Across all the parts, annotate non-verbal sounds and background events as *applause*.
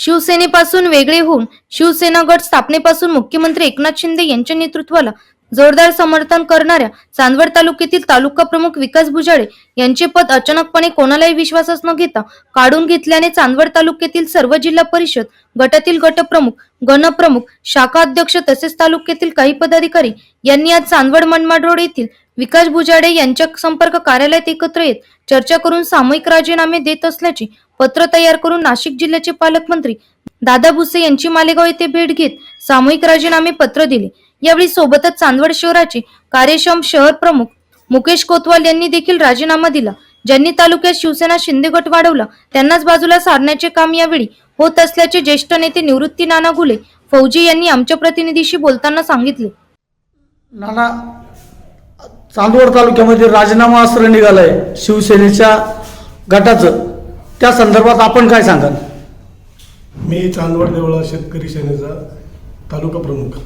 शिवसेनेपासून वेगळे होऊन शिवसेना गट स्थापनेपासून मुख्यमंत्री एकनाथ शिंदे यांच्या नेतृत्वाला जोरदार समर्थन करणाऱ्या चांदवड तालुक्यातील तालुका प्रमुख विकास भुजाळे यांचे पद अचानकपणे कोणालाही विश्वासच न घेता काढून घेतल्याने चांदवड तालुक्यातील सर्व जिल्हा परिषद गटातील गटप्रमुख गणप्रमुख शाखा अध्यक्ष तसेच तालुक्यातील काही पदाधिकारी यांनी आज चांदवड मनमाड रोड येथील विकास भुजाडे यांच्या संपर्क कार्यालयात एकत्र येत चर्चा करून सामूहिक राजीनामे देत असल्याचे पत्र तयार करून नाशिक जिल्ह्याचे पालकमंत्री दादा भुसे यांची मालेगाव येथे भेट घेत सामूहिक राजीनामे पत्र दिले. यावेळी सोबतच चांदवड शहराचे कार्यक्षम शहर प्रमुख मुकेश कोतवाल यांनी देखील राजीनामा दिला. ज्यांनी तालुक्यात शिवसेना शिंदे गट वाढवला त्यांनाच बाजूला सारण्याचे काम यावेळी होत असल्याचे ज्येष्ठ नेते निवृत्ती नाना घुले फौजी यांनी आमच्या प्रतिनिधीशी बोलताना सांगितले. नाना चांदवड तालुक्यामध्ये राजीनामा अस्त्र निघालंय. शिवसेनेच्या गटाचं. त्या संदर्भात आपण काय सांगाल? मी चांदवड देवळा शेतकरी सेनेचा तालुका प्रमुख.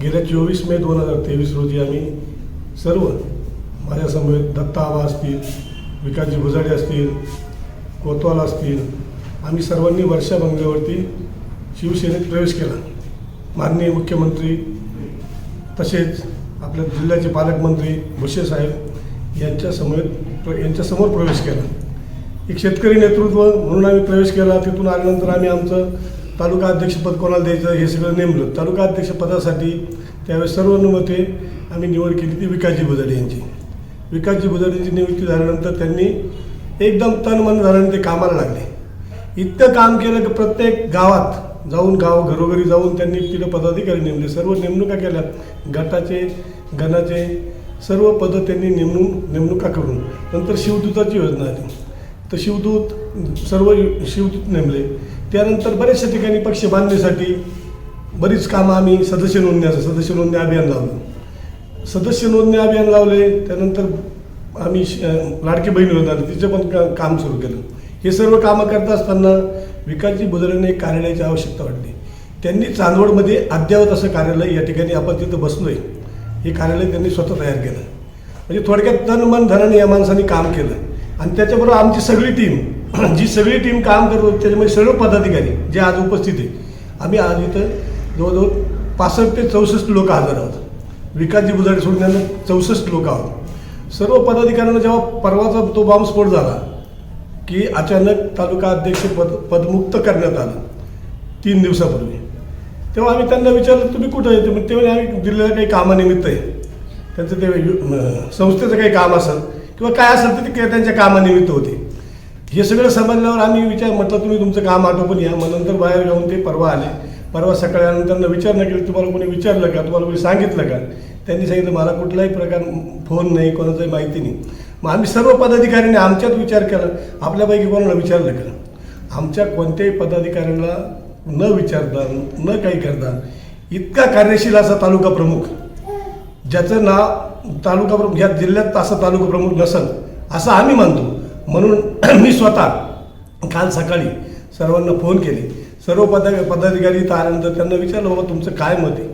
गेल्या चोवीस मे दोन हजार तेवीस रोजी आम्ही सर्व माझ्यासमवेत दत्ता आबा असतील विकासजी भुजाडे असतील कोतवाल असतील आम्ही सर्वांनी वर्षा बंगल्यावरती शिवसेनेत प्रवेश केला. माननीय मुख्यमंत्री तसेच आपल्या जिल्ह्याचे पालकमंत्री भुसे साहेब यांच्यासमवेत यांच्यासमोर प्रवेश केला. एक शेतकरी नेतृत्व म्हणून आम्ही प्रवेश केला. तिथून आल्यानंतर आम्ही आमचं तालुका अध्यक्षपद कोणाला द्यायचं हे सगळं नेमलं. तालुका अध्यक्षपदासाठी त्यावेळेस सर्वानुमते आम्ही निवड केली ती विकासजी बुजाडे यांची. विकासजी यांची नियुक्ती झाल्यानंतर त्यांनी एकदम तनमन झाल्याने ते कामाला लागले. इतकं काम केलं की प्रत्येक गावात जाऊन गाव घरोघरी जाऊन त्यांनी तिथं पदाधिकारी नेमले. सर्व नेमणुका केल्या. गटाचे गणाचे सर्व पदं त्यांनी नेमणूक नेमणुका करून. नंतर शिवदूताची योजना आली. तर शिवदूत सर्व शिवदूत नेमले. त्यानंतर बऱ्याचशा ठिकाणी पक्ष बांधण्यासाठी बरीच कामं आम्ही सदस्य नोंदण्याचं सदस्य नोंदणी अभियान लावलं. सदस्य नोंदणी अभियान लावले त्यानंतर आम्ही श- लाडकी बहीण योजना तिचं पण का काम सुरू केलं. हे सर्व कामं करत असताना विकासजी बुजरेने एक कार्यालयाची आवश्यकता वाटली. त्यांनी चांदवडमध्ये अद्ययावत असं कार्यालय या ठिकाणी आपण तिथं बसलोय. हे कार्यालय त्यांनी स्वतः तयार केलं. म्हणजे थोडक्यात तन मन धनाने या माणसाने काम केलं. आणि त्याच्याबरोबर आमची सगळी टीम *clears throat* जी सगळी टीम काम करत होती त्याच्यामध्ये सर्व पदाधिकारी जे आज उपस्थित आहे आम्ही आज इथं जवळजवळ पासष्ट ते चौसष्ट लोक हजर आहोत. विकासजी बुजाडे सोडून चौसष्ट लोक आहोत. सर्व पदाधिकाऱ्यांना जेव्हा परवाचा तो बॉम्बस्फोट झाला की अचानक तालुका अध्यक्ष पद पदमुक्त करण्यात आलं तीन दिवसापूर्वी. तेव्हा आम्ही त्यांना विचारलं तुम्ही कुठं येते मग तेव्हा आम्ही दिलेल्या काही कामानिमित्त आहे. त्यांचं ते संस्थेचं काही काम असेल किंवा काय असेल तर ते त्यांच्या कामानिमित्त होते. हे सगळं समजल्यावर आम्ही विचार म्हटलं तुम्ही तुमचं काम आटोपून या. मग नंतर बाहेर जाऊन ते परवा आले. परवा सकाळी विचारणं त्यांना केली तुम्हाला कोणी विचारलं का? तुम्हाला कोणी सांगितलं का? त्यांनी सांगितलं मला कुठलाही प्रकार फोन नाही कोणाचाही माहिती नाही. मग आम्ही सर्व पदाधिकाऱ्यांनी आमच्यात विचार केला. आपल्यापैकी कोणाला विचारलं का? आमच्या कोणत्याही पदाधिकाऱ्यांना न विचारता न काही करता इतका कार्यशील असा तालुका प्रमुख ज्याचं नाव तालुका प्रमुख या जिल्ह्यात असं तालुका प्रमुख नसल असं आम्ही मानतो. म्हणून *clears throat* मी स्वतः काल सकाळी सर्वांना फोन केले. सर्व पदा पदाधिकारी इथं आल्यानंतर त्यांना विचारलं बाबा तुमचं काय मत आहे?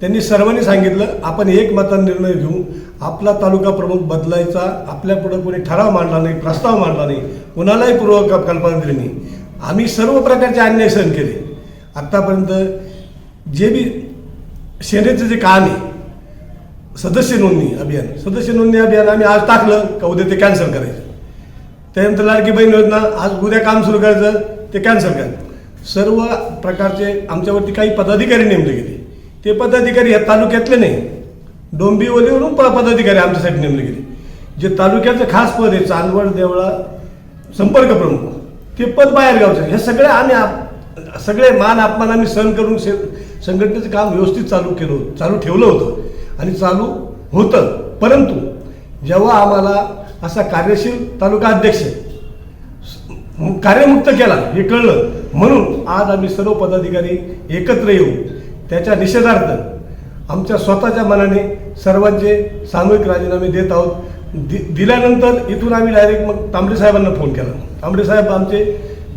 त्यांनी सर्वांनी सांगितलं आपण एक मतान निर्णय घेऊ. आपला तालुका प्रमुख बदलायचा. आपल्या पुढं कोणी ठराव मांडला नाही प्रस्ताव मांडला नाही. कुणालाही पूर्व कल्पना दिली नाही. आम्ही सर्व प्रकारचे अन्याय सहन केले. आत्तापर्यंत जे बी सेनेचं जे काम आहे सदस्य नोंदणी अभियान. सदस्य नोंदणी अभियान आम्ही आज टाकलं का उद्या ते कॅन्सल करायचं. त्यानंतर लाडकी बहीण योजना आज उद्या काम सुरू करायचं ते कॅन्सल करायचं. सर्व प्रकारचे आमच्यावरती काही पदाधिकारी नेमले गेले. ते पदाधिकारी ह्या तालुक्यातले नाही. डोंबिवलीवरून प पदाधिकारी आमच्यासाठी नेमले गेले. जे तालुक्याचं खास पद आहे चांदवड देवळा संपर्क प्रमुख. ते पद बाहेर गावचं हे सगळे आम्ही आप सगळे मान अपमान आम्ही सहन करून संघटनेचं काम व्यवस्थित चालू केलं चालू ठेवलं होतं. आणि चालू होतं. परंतु जेव्हा आम्हाला असा कार्यशील तालुका अध्यक्ष कार्यमुक्त केला हे कळलं. म्हणून आज आम्ही सर्व पदाधिकारी एकत्र येऊ त्याच्या निषेधार्थ आमच्या स्वतःच्या मनाने सर्वांचे सामूहिक राजीनामे देत आहोत. दि दिल्यानंतर इथून आम्ही डायरेक्ट मग तांबडे साहेबांना फोन केला. तांबडे साहेब आमचे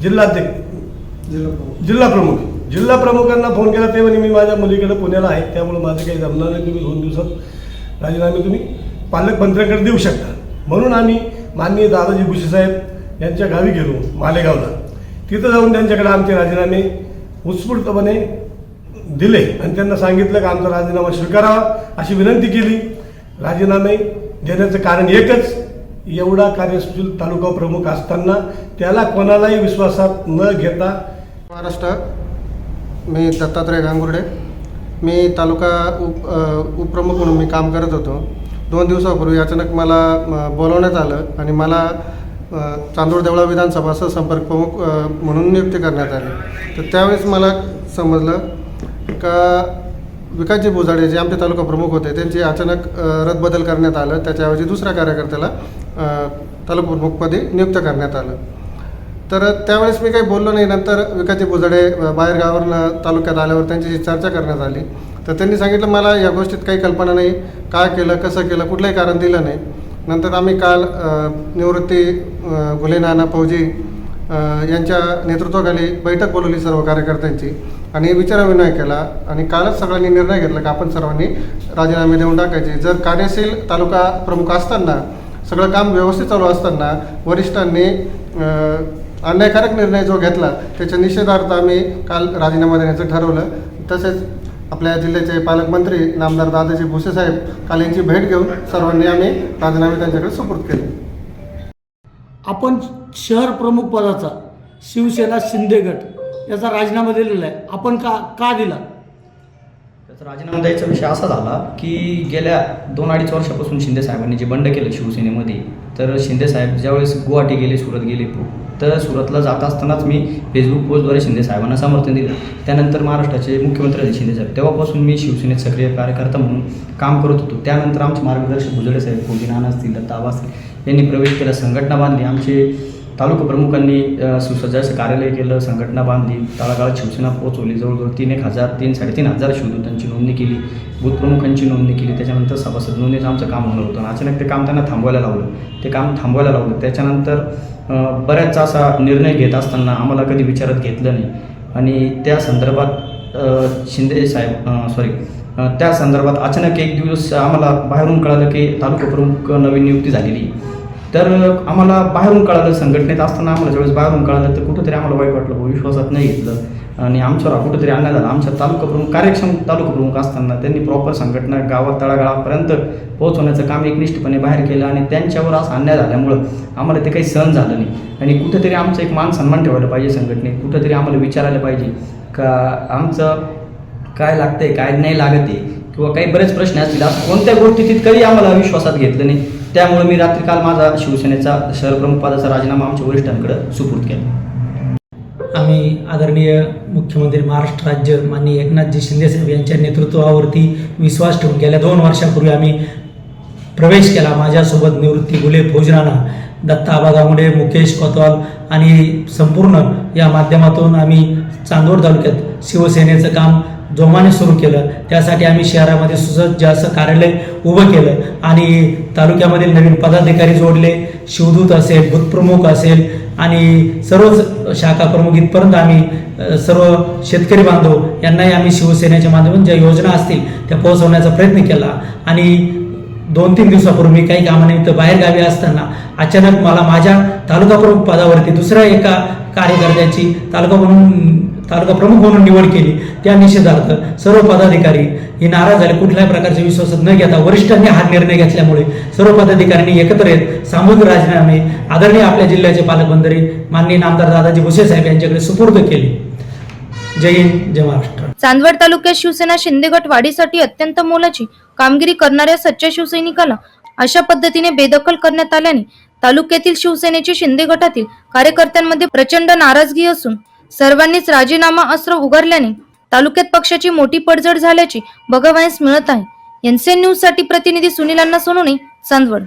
जिल्हाध्यक्ष जिल्हा प्रमुख. जिल्हा प्रमुखांना फोन केला ते म्हणे मी माझ्या मुलीकडे पुण्याला आहे त्यामुळे माझं काही जमणार नाही तुम्ही दोन दिवसात राजीनामे तुम्ही पालकमंत्र्यांकडे देऊ शकता. म्हणून आम्ही माननीय दादाजी भुसे साहेब यांच्या गावी गेलो मालेगावला. तिथं जाऊन त्यांच्याकडे आमचे राजीनामे उत्स्फूर्तपणे दिले आणि त्यांना सांगितलं की आमचा राजीनामा स्वीकारावा अशी विनंती केली. राजीनामे देण्याचं कारण एकच एवढा कार्यशील तालुका प्रमुख असताना त्याला कोणालाही विश्वासात न घेता महाराष्ट्र मी दत्तात्रय गांगुर्डे. मी तालुका उप उपप्रमुख म्हणून मी काम करत होतो. दोन दिवसापूर्वी अचानक मला बोलवण्यात आलं आणि मला चांदूर चांदोड देवळा विधानसभा संपर्क प्रमुख म्हणून नियुक्ती करण्यात आली. तर त्यावेळेस मला समजलं का विकासजी बुजाडे जे आमचे तालुका प्रमुख होते त्यांची अचानक अ, रद्दबदल करण्यात आलं. त्याच्याऐवजी दुसऱ्या कार्यकर्त्याला तालुका प्रमुखपदी नियुक्त करण्यात आलं. तर त्यावेळेस मी काही बोललो नाही. नंतर विकाजी भुजडे बाहेर गावावरून तालुक्यात आल्यावर त्यांच्याशी चर्चा करण्यात आली. तर त्यांनी सांगितलं मला या गोष्टीत काही कल्पना नाही. काय केलं कसं केलं कुठलंही कारण दिलं नाही. नंतर आम्ही काल निवृत्ती अ, घुले नाना फौजी यांच्या नेतृत्वाखाली बैठक बोलवली सर्व कार्यकर्त्यांची. आणि विचारविनिमय केला. आणि कालच सगळ्यांनी निर्णय घेतला की आपण सर्वांनी राजीनामे देऊन टाकायचे. जर कार्यशील तालुका प्रमुख असताना सगळं काम व्यवस्थित चालू असताना वरिष्ठांनी अन्यायकारक निर्णय जो घेतला त्याच्या निषेधार्थ आम्ही काल राजीनामा देण्याचं ठरवलं. तसेच आपल्या जिल्ह्याचे पालकमंत्री नामदार दादाजी भुसे साहेब काल यांची भेट घेऊन सर्वांनी आम्ही राजीनामे त्यांच्याकडे सुपूर्द केले. आपण शहर प्रमुख पदाचा शिवसेना शिंदे गट याचा राजीनामा दिलेला आहे. आपण का का दिला? त्याचा राजीनामा द्यायचा विषय असा झाला की गेल्या दोन अडीच वर्षापासून शिंदे साहेबांनी जे बंड केलं शिवसेनेमध्ये तर शिंदे साहेब ज्यावेळेस गुवाहाटी गेले सुरत गेले तर सुरतला जात असतानाच मी फेसबुक पोस्टद्वारे शिंदे साहेबांना समर्थन दिलं. त्यानंतर महाराष्ट्राचे मुख्यमंत्री झाले शिंदे साहेब. तेव्हापासून मी शिवसेनेत सक्रिय कार्यकर्ता म्हणून काम करत होतो. त्यानंतर आमचे मार्गदर्शक भुजडे साहेब कोणती नाना असतील दत्ता असतील यांनी प्रवेश केला संघटना बांधली. आमचे तालुका प्रमुखांनी सुसज्ज कार्यालय केलं संघटना बांधली तळागाळात शिवसेना पोहोचवली जवळजवळ तीन एक हजार तीन साडेतीन हजार शिवदूतांची नोंदणी केली बूथप्रमुखांची नोंदणी केली त्याच्यानंतर सभासद नोंदणीचं आमचं काम होणार होतं. अचानक ते काम त्यांना थांबवायला लावलं. ते काम थांबवायला लावलं. त्याच्यानंतर अ, बऱ्याचसा असा निर्णय घेत असताना आम्हाला कधी विचारात घेतलं नाही. आणि त्या संदर्भात शिंदे साहेब सॉरी त्या संदर्भात अचानक एक दिवस आम्हाला बाहेरून कळालं की तालुका प्रमुख नवीन नियुक्ती झालेली आहे. तर आम्हाला बाहेरून कळालं संघटनेत असताना आम्हाला ज्यावेळेस बाहेरून कळालं तर कुठंतरी आम्हाला वाईट वाटलं. बुवा, विश्वासात नाही घेतलं. आणि आमच्यावर कुठंतरी अन्याय झाला. आमच्या तालुका प्रमुख कार्यक्षम तालुका प्रमुख असताना त्यांनी प्रॉपर संघटना गावात तळागाळापर्यंत पोहोचवण्याचं काम एकनिष्ठपणे बाहेर केलं आणि त्यांच्यावर असा अन्याय झाल्यामुळं आम्हाला ते काही सहन झालं नाही. आणि कुठेतरी आमचं एक मान सन्मान ठेवायला पाहिजे संघटनेत. कुठंतरी आम्हाला विचारायला पाहिजे. का आमचं काय लागतंय काय नाही लागत आहे किंवा काही बरेच प्रश्न असतील. असं कोणत्या गोष्टी तितकंही आम्हाला विश्वासात घेतलं नाही. त्यामुळे मी रात्री काल माझा शिवसेनेचा शहरप्रमुख पदाचा राजीनामा आमच्या वरिष्ठांकडे सुपूर्द केला. आम्ही आदरणीय मुख्यमंत्री महाराष्ट्र राज्य माननीय एकनाथजी शिंदेसाहेब यांच्या नेतृत्वावरती विश्वास ठेवून गेल्या दोन वर्षापूर्वी आम्ही प्रवेश केला. माझ्यासोबत निवृत्ती गुले फौजराणा दत्ता आबा मुकेश कोतवाल आणि संपूर्ण या माध्यमातून आम्ही चांदोड तालुक्यात शिवसेनेचं काम जोमाने सुरू केलं. त्यासाठी आम्ही शहरामध्ये सुसज्ज असं कार्यालय उभं केलं. आणि तालुक्यामधील नवीन पदाधिकारी जोडले शिवदूत असेल भूतप्रमुख असेल आणि सर्वच शाखा प्रमुख इथपर्यंत आम्ही सर्व शेतकरी बांधव यांनाही आम्ही शिवसेनेच्या माध्यमातून ज्या योजना असतील त्या पोहोचवण्याचा प्रयत्न केला. आणि दोन तीन दिवसापूर्वी मी काही कामानिमित्त बाहेर गावी असताना अचानक मला माझ्या तालुका प्रमुख पदावरती दुसऱ्या एका कार्यकर्त्याची तालुका म्हणून तालुका प्रमुख म्हणून निवड केली. त्या निषेधार्थ सर्व पदाधिकारी हे नाराज झाले. कुठल्याही प्रकारचे विश्वासात न घेता वरिष्ठांनी हा निर्णय घेतल्यामुळे सर्व पदाधिकाऱ्यांनी एकत्र येत सामूहिक राजीनामे आदरणीय आपल्या जिल्ह्याचे पालकमंत्री माननीय नामदार दादाजी भुसे साहेब यांच्याकडे सुपूर्द केले. जय हिंद जय महाराष्ट्र. चांदवड तालुक्यात शिवसेना शिंदे गट वाढीसाठी अत्यंत मोलाची कामगिरी करणाऱ्या सच्च्या शिवसैनिकाला अशा पद्धतीने बेदखल करण्यात आल्याने तालुक्यातील शिवसेनेचे शिंदे गटातील कार्यकर्त्यांमध्ये प्रचंड नाराजगी असून सर्वांनीच राजीनामा अस्त्र उगारल्याने तालुक्यात पक्षाची मोठी पडझड झाल्याची बघावयास मिळत आहे. एनसीएन न्यूजसाठी प्रतिनिधी सुनीलांना अण्णा सोनोने चांदवड.